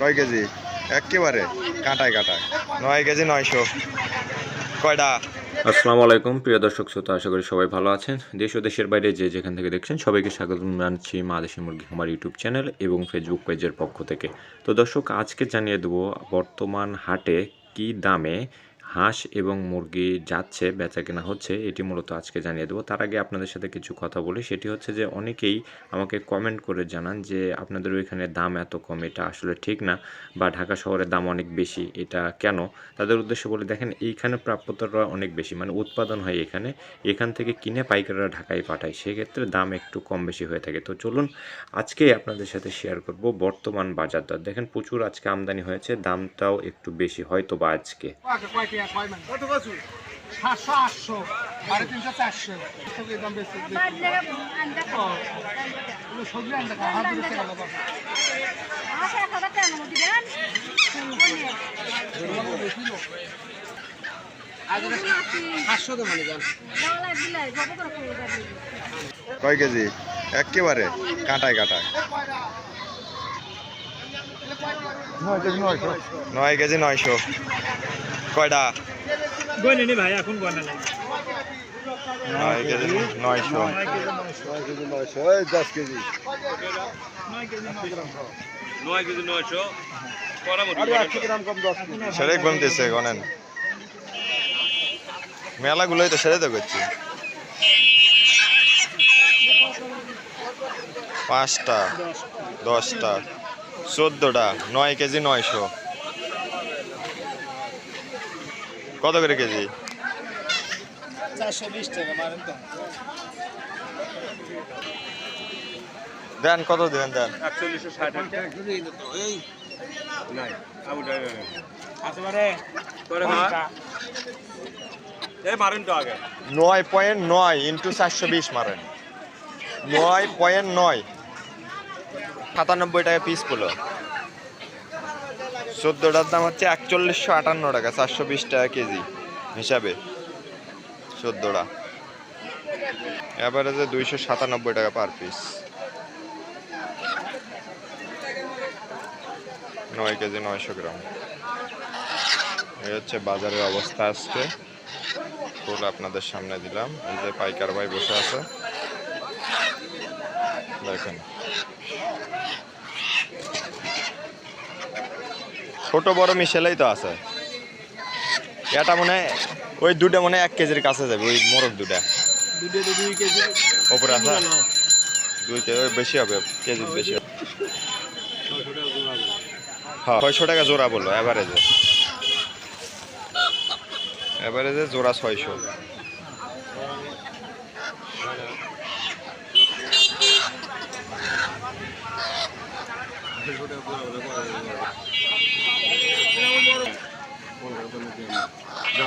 কয় কেজি? একেবারে কাঁটায় কাঁটায়। নয় কেজি নয়শো। কয়টা? আসসালামু আলাইকুম, প্রিয় দর্শক শ্রোতা, আশা করি সবাই ভালো আছেন। দেশ ও দেশের বাইরে যে যেখান থেকে দেখছেন, সবাইকে স্বাগত জানাচ্ছি মা দেশি মুরগি আমার ইউটিউব চ্যানেল এবং ফেসবুক পেজের পক্ষ থেকে। তো দর্শক, আজকে জানিয়ে দেবো বর্তমান হাটে কি দামে হাঁস এবং মুরগি যাচ্ছে বেচা কেনা হচ্ছে, এটি মূলত আজকে জানিয়ে দেবো। তার আগে আপনাদের সাথে কিছু কথা বলি। সেটি হচ্ছে যে অনেকেই আমাকে কমেন্ট করে জানান যে, আপনাদের ওইখানে দাম এত কম, এটা আসলে ঠিক না? বা, ঢাকা শহরের দাম অনেক বেশি, এটা কেন? তাদের উদ্দেশ্যে বলে, দেখেন, এইখানে প্রাপ্যতাটা অনেক বেশি মানে উৎপাদন হয় এখানে, এখান থেকে কিনে পাইকাররা ঢাকায় পাঠায়, সেক্ষেত্রে দাম একটু কম বেশি হয়ে থাকে। তো চলুন, আজকে আপনাদের সাথে শেয়ার করব বর্তমান বাজার দর দেখেন, প্রচুর আজকে আমদানি হয়েছে, দামটাও একটু বেশি হয়তো বা আজকে কত বছর সাতশো আটশো সাড়ে তিনশো চারশো। সবজির দাম বেশি? সবজি আনতে মানে কয় কেজি? একেবারে কাঁটায় কাঁটায়। নয় কেজি নয়শো। কয়টা? গয়নি ভাই এখন গয়না নেই। কেজি নয়শো। নয় কেজি নয়শো। সেটাই কমতেছে গনেন। মেলাগুলোই তো সেটাই তো করছি। পাঁচটা দশটা চোদ্দোটা নয় কেজি নয়শো। কত করে কেজি? দেন কত দেবেন দেন? মানে? করে এই মারেন তো আগে। নয় পয়েন্ট নয় ইন্টু চারশো বিশ মারেন। নয় পয়েন্ট নয়। সাতানব্বই টাকা পিস পুলো চোদ্দোটার দাম হচ্ছে একচল্লিশশো আটান্ন টাকা, চারশো বিশ টাকা কেজি হিসাবে চোদ্দোটা। অ্যাভারেজে দুইশো সাতানব্বই টাকা পার পিস নয় কেজি নয়শো গ্রাম। এই হচ্ছে বাজারের অবস্থা আজকে। ফুল আপনাদের সামনে দিলাম। এই যে পাইকার ভাই বসে আছে। দেখেন। ছোট বড় মিশেলেই তো আছে। এটা মনে ওই দুটা মনে এক কেজির কাছে যাবে ওই মোরগ দুটা ওপরে আছে? দুই কেজি বেশি হবে কেজি বেশি হবে। হ্যাঁ ছয়শো টাকা জোড়া বলল অ্যাভারেজে অ্যাভারেজে জোড়া ছয়শো।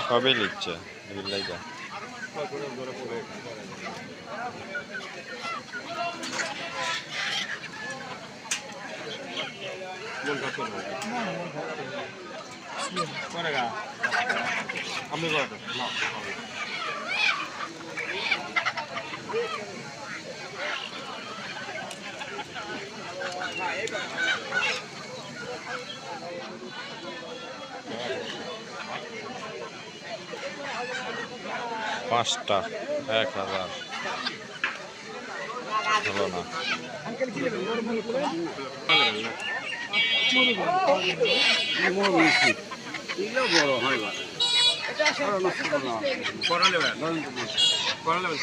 কবে লিখছে বিল্লাইটা আপনি পাঁচটা এক হাজার। হলো না। করা নেবেন করা নেবেন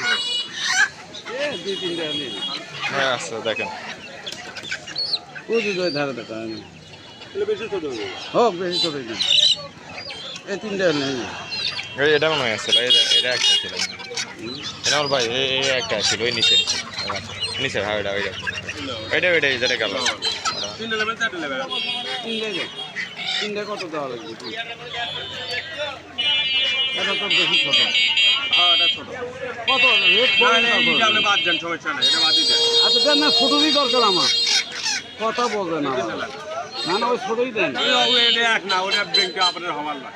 হ্যাঁ আছে দেখেন। বেশি ছোট হোক বেশি ছোট এই তিনটা নেই। এটা মনে হয় আসছিল এটা এটা একটা ছিল। এটা আমার ভাই এই একটা ছিল ওই নিচে। নিচে নিচে হ্যাঁ ওইটা ওইটা। ওইটা ওইটা যেটা গেল তিনটে কত দেওয়া লাগবে এটা তো বেশি ছোট। হ্যাঁ কত? রেট না না এইটা বাদ দেন সমস্যা নাই এটা বাদ দিতে। আচ্ছা না ছোটই দরকার আমার। কথা বলবেন আমার। না না ওই ছোটই দেন এটা এক না ওটা ব্যাংকে আপনার হওয়ার না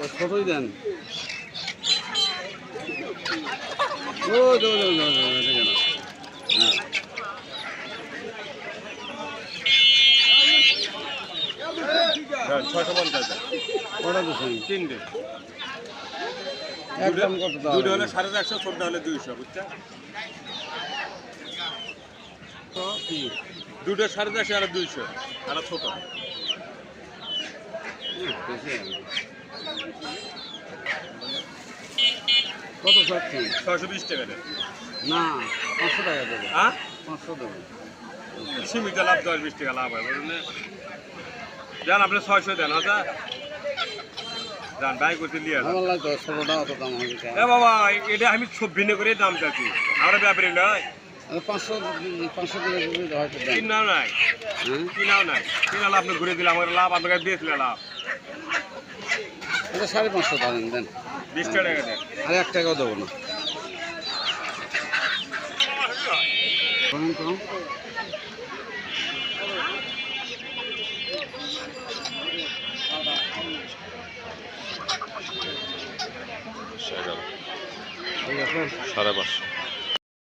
ওই ছোটই দেন ও দো দো দো দো এটা কেন হ্যাঁ ছয়শো পঞ্চাশ দেন কটা তিনটে একদম কত দুটো হলে সাড়ে চারশো ছোটটা হলে দুইশো বুঝছেন কি দুটো সাড়ে চারশো আর দুইশো। আর ছোট। কত চাচ্ছেন ছয়শো বিশ টাকা না পাঁচশো টাকা দেবো। হ্যাঁ? পাঁচশো দেবো। সীমিত লাভ দশ বিশ টাকা লাভ হয় বুঝলেন? দেন আপনি ছয়শো দেন আচ্ছা যান বাই করতে নিয়ে যান বাবা এটা আমি সব ভিন্ন করে দাম চাচ্ছি। আমরা ব্যাপারী নয়। পাঁচশো পাঁচশো হয়তো কিনাও নাই। হ্যাঁ? কিনাও নাই। কিনাল আপনি ঘুরে দিলে আমার লাভ আপনাকে দিয়েছিল লাভ। এটা সাড়ে পাঁচশো টাকা দেন বিশ টাকা দেন। আর এক টাকাও দেবো না। সাড়ে পাঁচশো।